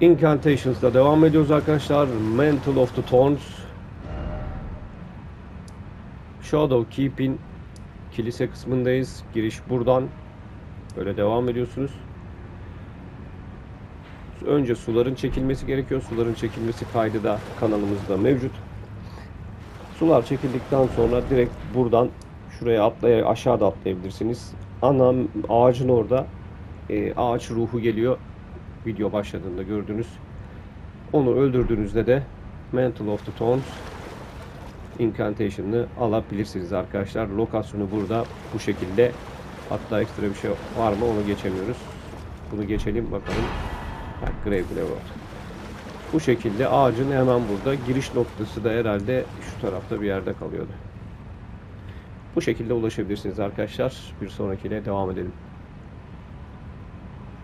Incantations'da devam ediyoruz arkadaşlar. Mantle of the Thorns. Shadow Keep'in kilise kısmındayız. Giriş buradan. Böyle devam ediyorsunuz. Önce suların çekilmesi gerekiyor. Suların çekilmesi kaydı da kanalımızda mevcut. Sular çekildikten sonra direkt buradan şuraya atlaya aşağıda atlayabilirsiniz. Ana ağacın orada e, ağaç ruhu geliyor. Video başladığında gördünüz. Onu öldürdüğünüzde de Mantle of the Thorns Incantation'ını alabilirsiniz arkadaşlar. Lokasyonu burada bu şekilde. Hatta ekstra bir şey var mı onu geçemiyoruz. Bunu geçelim bakalım. Grave Graveyard. Bu şekilde ağacın hemen burada. Giriş noktası da herhalde şu tarafta bir yerde kalıyordu. Bu şekilde ulaşabilirsiniz arkadaşlar. Bir sonrakiyle devam edelim.